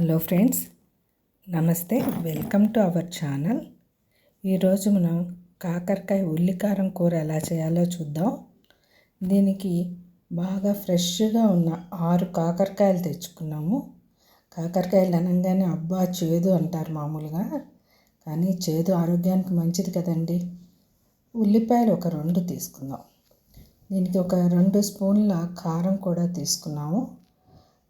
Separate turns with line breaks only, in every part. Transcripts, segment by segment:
Hello friends నమస్తే. Welcome to our channel. ఈరోజు మనం కాకరకాయ ఉల్లికారం కూర ఎలా చేయాలో చూద్దాం. దీనికి బాగా ఫ్రెష్గా ఉన్న ఆరు కాకరకాయలు తెచ్చుకున్నాము. కాకరకాయలు అనగానే అబ్బా చేదు అంటారు మామూలుగా. కానీ చేదు ఆరోగ్యానికి మంచిది కదండి. ఉల్లిపాయలు ఒక రెండు తీసుకుందాం. దీనికి ఒక రెండు స్పూన్ల కారం కూడా తీసుకున్నాము.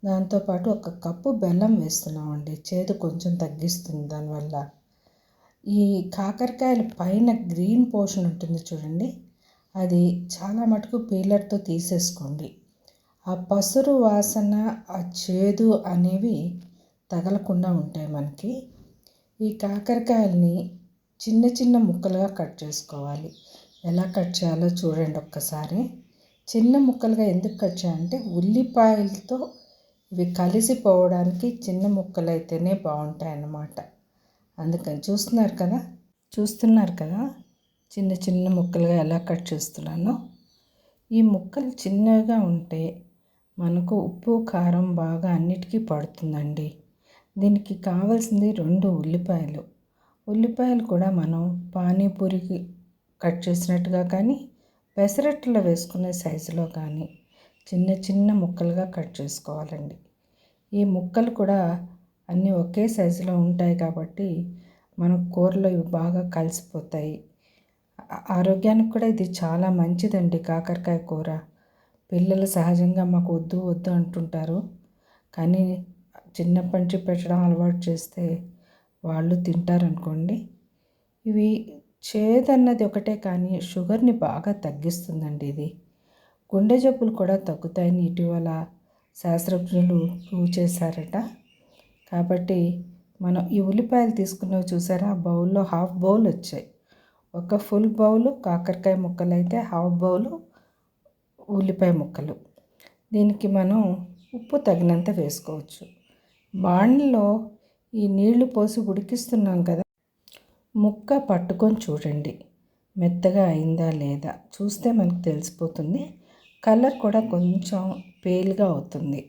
దాంతోపాటు ఒక కప్పు బెల్లం వేస్తున్నామండి. చేదు కొంచెం తగ్గిస్తుంది దానివల్ల. ఈ కాకరకాయల పైన గ్రీన్ పోర్షన్ ఉంటుంది చూడండి. అది చాలా మటుకు పీలర్తో తీసేసుకోండి. ఆ పసురు వాసన ఆ చేదు అనేవి తగలకుండా ఉంటాయి మనకి. ఈ కాకరకాయల్ని చిన్న చిన్న ముక్కలుగా కట్ చేసుకోవాలి. ఎలా కట్ చేయాలో చూడండి ఒక్కసారి. చిన్న ముక్కలుగా ఎందుకు కట్ చేయాలంటే ఉల్లిపాయలతో ఇవి కలిసిపోవడానికి చిన్న ముక్కలు అయితేనే బాగుంటాయి అన్నమాట అందుకని చూస్తున్నారు కదా? చూస్తున్నారు కదా? చిన్న చిన్న ముక్కలుగా ఎలా కట్ చేస్తున్నానో. ఈ ముక్కలు చిన్నగా ఉంటే మనకు ఉప్పు కారం బాగా అన్నిటికీ పడుతుందండి. దీనికి కావాల్సింది రెండు ఉల్లిపాయలు. ఉల్లిపాయలు కూడా మనం పానీపూరికి కట్ చేసినట్టుగా కానీ పెసరట్లో వేసుకునే సైజులో కానీ చిన్న చిన్న ముక్కలుగా కట్ చేసుకోవాలండి. ఈ ముక్కలు కూడా అన్నీ ఒకే సైజులో ఉంటాయి కాబట్టి మన కూరలో ఇవి బాగా కలిసిపోతాయి. ఆరోగ్యానికి కూడా ఇది చాలా మంచిదండి కాకరకాయ కూర. పిల్లలు సహజంగా మాకు వద్దు వద్దు అంటుంటారు. కానీ చిన్నప్పటి నుంచి పెట్టడం అలవాటు చేస్తే వాళ్ళు తింటారనుకోండి. ఇవి చేదన్నది ఒకటే కానీ షుగర్ని బాగా తగ్గిస్తుందండి ఇది. గుండె జబ్బులు కూడా తగ్గుతాయని ఇటీవల శాస్త్రజ్ఞులు ప్రూవ్ చేశారట. కాబట్టి మనం ఈ ఉల్లిపాయలు తీసుకున్నవి చూసారా? బౌల్లో హాఫ్ బౌల్ వచ్చాయి. ఒక ఫుల్ బౌల్ కాకరకాయ ముక్కలు అయితే హాఫ్ బౌల్ ఉల్లిపాయ ముక్కలు. దీనికి మనం ఉప్పు తగినంత వేసుకోవచ్చు. బాణలో ఈ నీళ్ళు పోసి ఉడికిస్తున్నాం కదా ముక్క పట్టుకొని చూడండి. మెత్తగా అయిందా లేదా? చూస్తే మనకు తెలిసిపోతుంది. కలర్ కూడా కొంచెం పేల్గా అవుతుంది.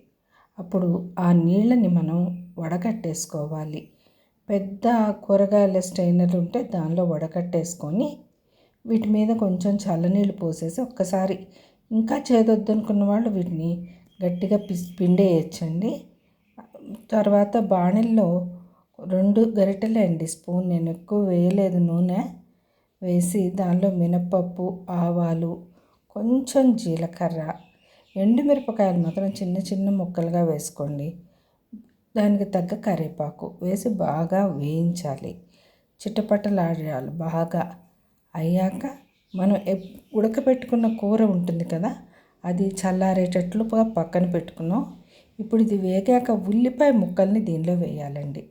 అప్పుడు ఆ నీళ్ళని మనం వడగట్టేసుకోవాలి పెద్ద కూరగాయల స్టైనర్ ఉంటే దానిలో వడకట్టేసుకొని వీటి మీద కొంచెం చల్లనీళ్ళు పోసేసి ఒక్కసారి ఇంకా చేదొద్దనుకున్న వాళ్ళు వీటిని గట్టిగా పిస్ పిండేయచ్చండి. తర్వాత బాణల్లో రెండు గరిటెలే అండి స్పూన్. నేను ఎక్కువ వేయలేదు నూనె. వేసి దానిలో మినపప్పు ఆవాలు కొంచెం జీలకర్ర ఎండుమిరపకాయలు మాత్రం చిన్న చిన్న ముక్కలుగా వేసుకోండి. దానికి తగ్గ కరివేపాకు వేసి బాగా వేయించాలి. చిట్టపట్టలాడాలి బాగా అయ్యాక మనం ఉడకపెట్టుకున్న కూర ఉంటుంది కదా అది చల్లారేటట్లుగా పక్కన పెట్టుకున్నాం. ఇప్పుడు ఇది వేగాక ఉల్లిపాయ ముక్కల్ని దీనిలో వేయాలండి.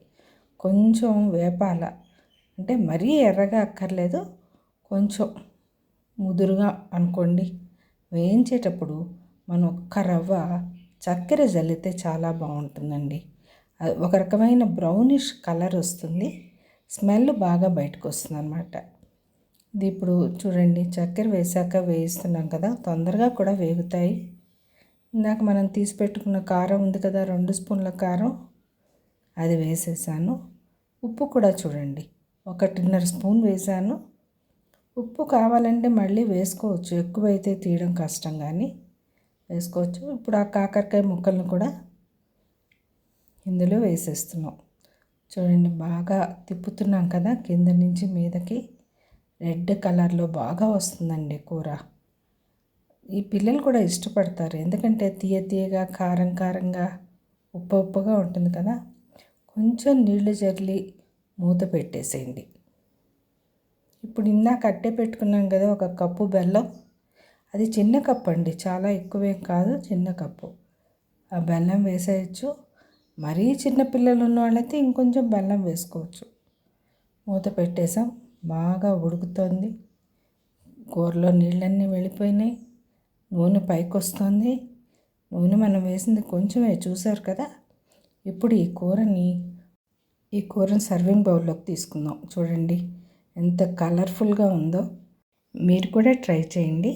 కొంచెం వేపాల అంటే మరీ ఎర్రగా అక్కర్లేదు కొంచెం ముదురుగా అనుకోండి. వేయించేటప్పుడు మనం ఒక్క రవ్వ చక్కెర జల్లితే చాలా బాగుంటుందండి. ఒక రకమైన బ్రౌనిష్ కలర్ వస్తుంది. స్మెల్ బాగా బయటకు వస్తుంది అనమాట ఇది ఇప్పుడు చూడండి చక్కెర వేసాక వేయిస్తున్నాం కదా తొందరగా కూడా వేగుతాయి. ఇందాక మనం తీసి పెట్టుకున్న కారం ఉంది కదా రెండు స్పూన్ల కారం అది వేసేసాను. ఉప్పు కూడా చూడండి ఒకటిన్నర స్పూన్ వేసాను. ఉప్పు కావాలంటే మళ్ళీ వేసుకోవచ్చు. ఎక్కువైతే తీయడం కష్టం కానీ వేసుకోవచ్చు. ఇప్పుడు ఆ కాకరకాయ ముక్కలను కూడా ఇందులో వేసేస్తున్నాం. చూడండి బాగా తిప్పుతున్నాం కదా కింద నుంచి మీదకి రెడ్ కలర్లో బాగా వస్తుందండి కూర. ఈ పిల్లలు కూడా ఇష్టపడతారు. ఎందుకంటే తీయ తీయగా కారం కారంగా ఉప్పు ఉప్పుగా ఉంటుంది కదా. కొంచెం నీళ్ళు జల్లి మూత పెట్టేసేయండి. ఇప్పుడు ఇందాక అట్టే పెట్టుకున్నాం కదా ఒక కప్పు బెల్లం. అది చిన్న కప్పు అండి చాలా ఎక్కువేం కాదు చిన్న కప్పు. ఆ బెల్లం వేసేయచ్చు. మరీ చిన్న పిల్లలు ఉన్న వాళ్ళైతే ఇంకొంచెం బెల్లం వేసుకోవచ్చు. మూత పెట్టేసాం బాగా ఉడుకుతోంది. కూరలో నీళ్ళన్నీ వెళ్ళిపోయినాయి. నూనె పైకి వస్తుంది నూనె మనం వేసింది కొంచెమే చూసారు కదా? ఇప్పుడు ఈ కూరని ఈ కూరని సర్వింగ్ బౌల్లోకి తీసుకుందాం. చూడండి. ఎంత కలర్ఫుల్గా ఉందో మీరు కూడా ట్రై చేయండి.